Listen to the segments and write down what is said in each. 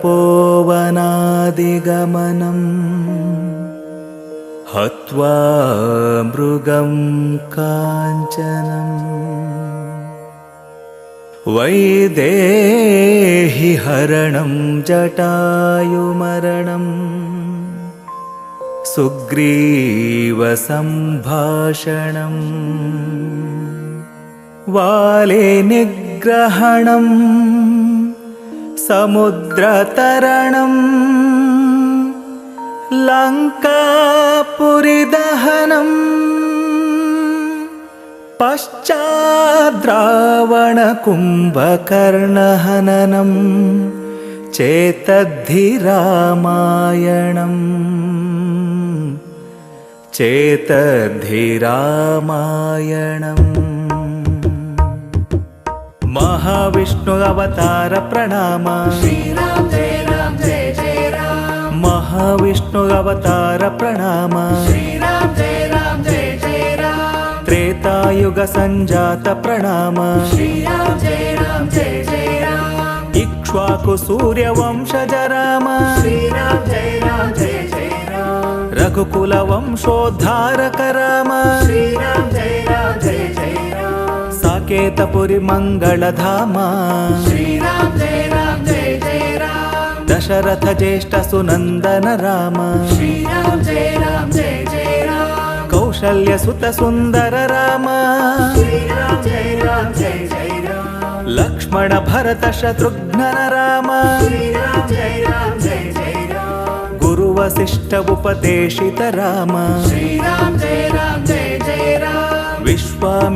तपोवनादिगमनम् हत्वा मृगं काञ्चनम् वैदेहि हरणं जटायुमरणम् सुग्रीवसम्भाषणम् वाले निग्रहणम् സമുദ്രതരണം. ലങ്കാപുരിദഹനം. പശ്ചാദ്രാവണകുംഭകർണഹനനം. ചേതദ്ധി രാമായണം ചേതദ്ധി രാമായണം మహావిష్ణు అవతార ప్రణామ. శ్రీరామ్ జయ రామ్ జయ జయ రామ్ మహావిష్ణు అవతార ప్రణామ. శ్రీరామ్ త్రేతాయుగ సంజాత ప్రణామ. శ్రీరామ్ జయ రామ్ రామ రఘుకుల వంశోద్ధారక రామ. జయ సంకేతపురి మంగళధామ శ్రీరామ్ జయ రామ్ జయ జయ రామ్ దశరథ జ్యేష్ఠ సునందన రామ శ్రీరామ్ జయ రామ్ జయ జయ రామ్ కౌశల్య సుత సుందర రామ శ్రీరామ్ జయ రామ్ జయ జయ లక్ష్మణ భరత శత్రుఘ్న రామ గురువశిష్ట ఉపదేశిత రామ శ్రీరామ్ జయ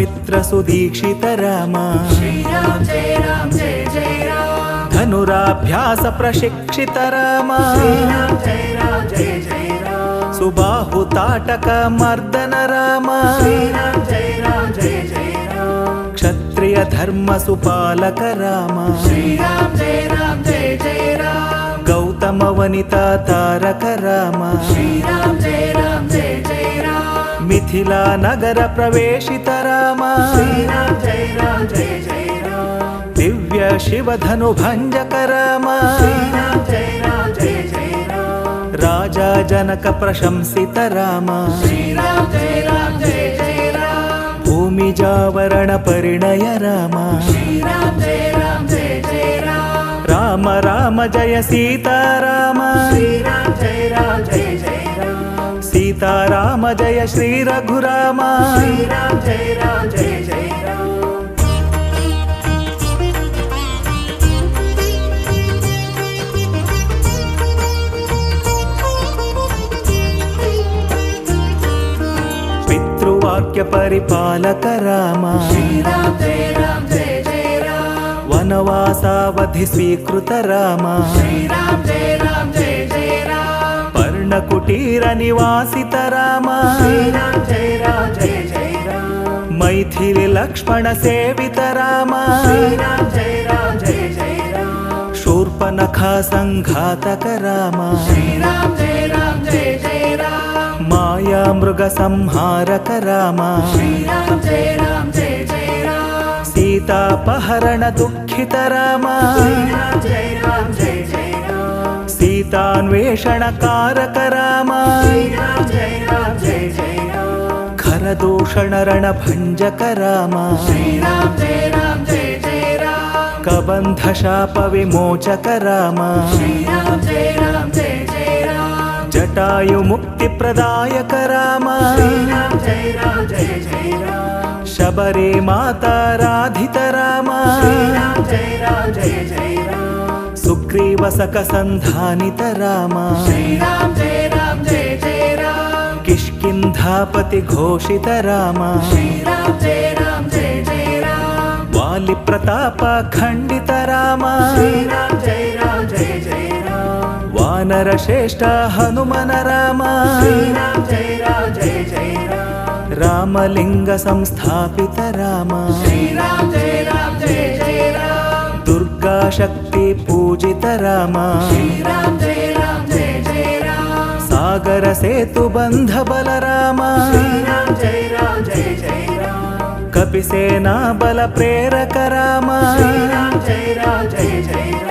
विश्वामित्र सुदीक्षित राम श्रीराम जय राम जय जय राम धनुराभ्यास प्रशिक्षित राम श्रीराम जय राम जय जय राम सुबाहु ताटक मर्दन राम श्रीराम जय राम जय जय राम क्षत्रिय धर्म सुपालक राम श्रीराम जय राम जय जय राम गौतम वनिता तारक राम श्रीराम जय राम जय जय మిథిలా నగర ప్రవేశిత రామ. దివ్య శివధను భంజక రామ రాజా జనక ప్రశంసిత రామ. భూమి జావరణ పరిణయ రామ. రామ రామ. జయ సీతారామ. జయ రామ జయ జయ సీతారామ జయ శ్రీ రఘురామ. పితృవాక్య పరిపాలక రామ. రామ. వనవాసావధి స్వీకృత రామ. శ్రీరామ జయ రామ జయ కుండ కుటీర నివాసిత రామ. మైథిలి లక్ష్మణ సేవిత రామ. శూర్పనఖ సంఘాతక రామ. మాయా మృగ సంహారక రామ. సీతాపహరణ దుఃఖిత రామ. జయ రామ జయ सङ्घातक राम श्रीराम जय राम जय जय राम माया मृग संहारक राम श्रीराम जय राम जय जय राम सीतापहरण दुःखित राम श्रीराम जय राम जय जय राम सीतान्वेषण कारक राम श्रीराम जय राम जय जय राम खरदूषण रणभञ्जक राम श्रीराम जय राम जय जय राम कबन्ध शाप विमोचक राम श्रीराम जय राम जय जय राम जटायु मुक्तिप्रदायक राम श्रीराम जय राम जय जय राम शबरे माता राधित राम సుగ్రీవ సక సంధానిత రామ శ్రీరామ్ జయ రామ్ కిష్కింధాపతి ఘోషిత రామ వాలి ప్రతాప ఖండిత రామ వానర శ్రేష్ట హనుమన రామ రామలింగ సంస్థాపిత రామ శ్రీరామ్ శక్తి పూజిత రామ. సాగర సేతు బంధ బలరామ కపిసేనా బల ప్రేరక రామ. జయ రామ జయ జయ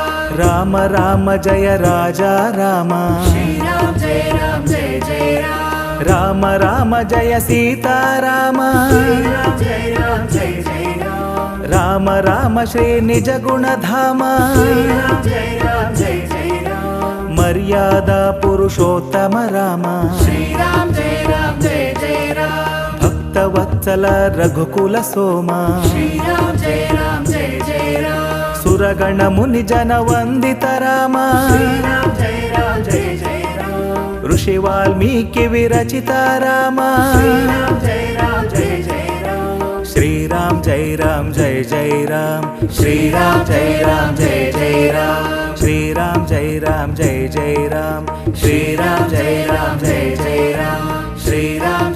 రామ రామ జయ రాజా రామ. రామ రామ. జయ సీతారామ. రామ రామ. శ్రీ నిజ గుణధామ. మర్యాద పురుషోత్తమ రామ. భక్తవత్సల రఘుకుల సోమ. శ్రీరామ జయ రామ సురగణముని జనవందితరామ. ఋషి వాల్మీకి విరచిత రామ శ్రీరామ్ జై రామ్ జై జై రామ్. శ్రీరామ్ జై రామ్ జై జై రామ్. శ్రీరామ్ జై రామ్ జై జై రామ్. శ్రీరామ్ జై రామ్ జై జై రామ్. శ్రీరామ్